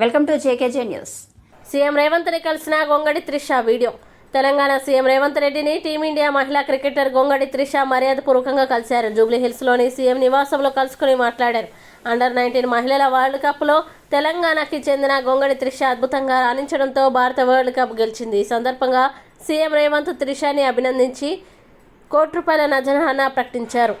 Welcome to JKJ news CM రేవంత్ని కలిసిన Gongadi Trisha video. Telangana CM Revanth రెడ్డిని team India మహిళా క్రికెటర్ గొంగడి త్రిష మర్యాదపూర్వకంగా కలిశారు. జూబ్లీ హిల్స్లోని సీఎం నివాసంలో కలుసుకుని మాట్లాడారు. అండర్ నైన్టీన్ మహిళల వరల్డ్ కప్లో తెలంగాణకి చెందిన గొంగడి త్రిష అద్భుతంగా రాణించడంతో భారత వరల్డ్ కప్ గెలిచింది. ఈ సందర్భంగా సీఎం రేవంత్ త్రిషని అభినందించి కోటి రూపాయల నజనహాన ప్రకటించారు.